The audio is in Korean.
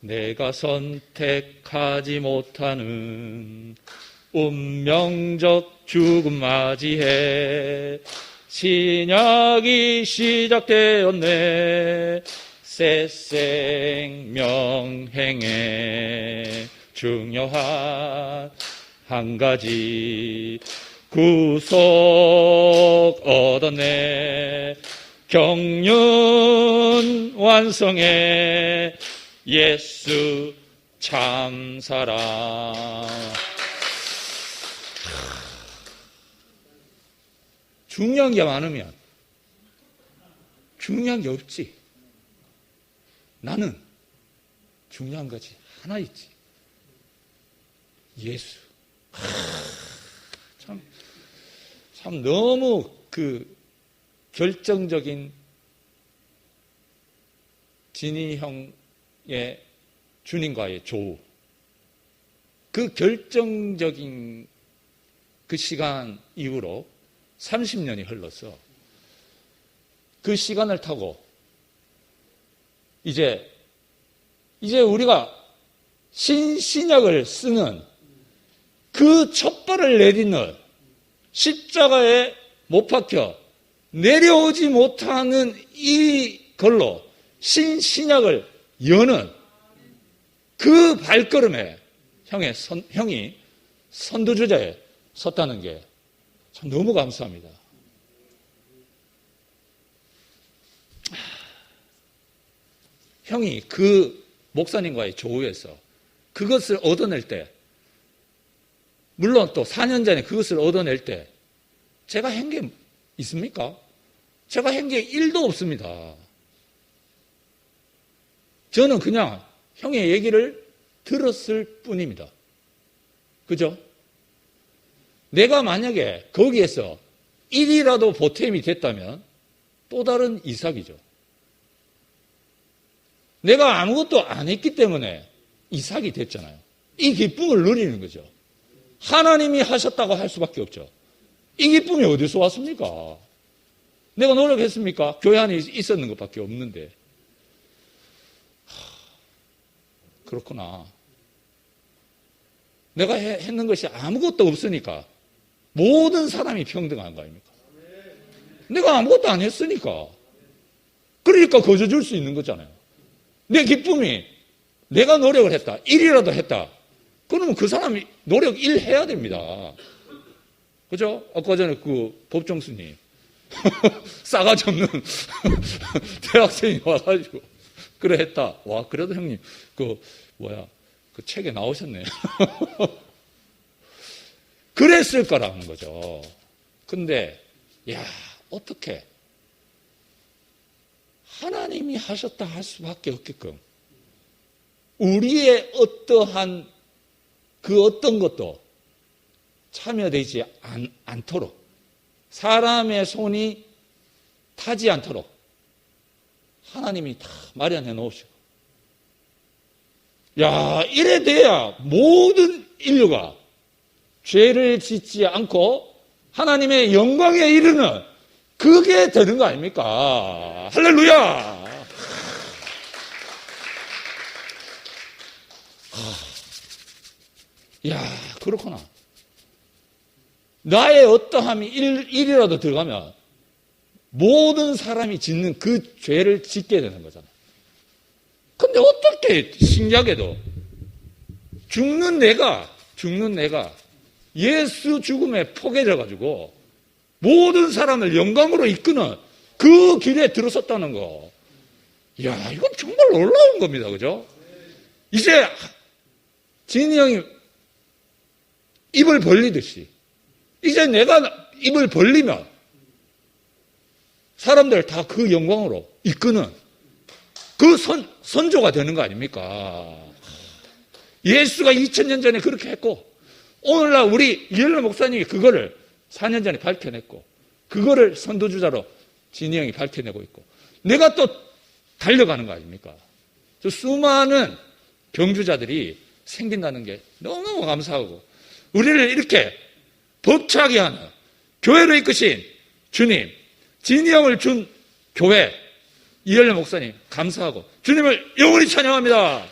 내가 선택하지 못하는 운명적 죽음 맞이해 신약이 시작되었네. 새 생명행에 중요한 한 가지 구속 얻었네 경륜 완성해 예수 참사랑 중요한 게 많으면 중요한 게 없지. 나는 중요한 것이 하나 있지. 예수. 참, 참 너무 그 결정적인 진희 형의 주님과의 조우. 그 결정적인 그 시간 이후로 30년이 흘렀어. 그 시간을 타고 이제 이제 우리가 신신약을 쓰는 그 첫발을 내딛는 십자가에 못 박혀 내려오지 못하는 이 걸로 신신약을 여는 그 발걸음에 형의 선, 형이 선두주자에 섰다는 게 참 너무 감사합니다. 형이 그 목사님과의 조우에서 그것을 얻어낼 때, 물론 또 4년 전에 그것을 얻어낼 때, 제가 한 게 있습니까? 제가 한 게 1도 없습니다. 저는 그냥 형의 얘기를 들었을 뿐입니다. 그죠? 내가 만약에 거기에서 1이라도 보탬이 됐다면 또 다른 이삭이죠. 내가 아무것도 안 했기 때문에 이삭이 됐잖아요. 이 기쁨을 누리는 거죠. 하나님이 하셨다고 할 수밖에 없죠. 이 기쁨이 어디서 왔습니까? 내가 노력했습니까? 교회 안에 있었는 것밖에 없는데. 그렇구나. 내가 했는 것이 아무것도 없으니까 모든 사람이 평등한 거 아닙니까? 내가 아무것도 안 했으니까. 그러니까 거저 줄 수 있는 거잖아요. 내 기쁨이 내가 노력을 했다. 일이라도 했다. 그러면 그 사람이 노력 일 해야 됩니다. 그죠? 아까 전에 그 법정스님. 싸가지 없는 대학생이 와가지고. 그래 했다. 와, 그래도 형님, 그, 뭐야, 그 책에 나오셨네. 그랬을 거라는 거죠. 근데, 야, 어떻게. 하나님이 하셨다 할 수밖에 없게끔 우리의 어떠한 그 어떤 것도 참여되지 않, 않도록 사람의 손이 타지 않도록 하나님이 다 마련해 놓으시고 야 이래 돼야 모든 인류가 죄를 짓지 않고 하나님의 영광에 이르는 그게 되는 거 아닙니까? 할렐루야! 야, 그렇구나. 나의 어떠함이 일, 일이라도 들어가면 모든 사람이 짓는 그 죄를 짓게 되는 거잖아. 근데 어떻게 신기하게도 죽는 내가, 죽는 내가 예수 죽음에 포개져가지고 모든 사람을 영광으로 이끄는 그 길에 들어섰다는 거. 야, 이건 정말 놀라운 겁니다. 그죠? 이제 진이 형이 입을 벌리듯이 이제 내가 입을 벌리면 사람들 다 그 영광으로 이끄는 그 선, 선조가 되는 거 아닙니까? 예수가 2000년 전에 그렇게 했고 오늘날 우리 이열로 목사님이 그거를 4년 전에 밝혀냈고 그거를 선두주자로 진희 형이 밝혀내고 있고 내가 또 달려가는 거 아닙니까? 저 수많은 경주자들이 생긴다는 게 너무너무 감사하고 우리를 이렇게 벅차게 하는 교회를 이끄신 주님, 진희 형을 준 교회 이열려 목사님 감사하고 주님을 영원히 찬양합니다.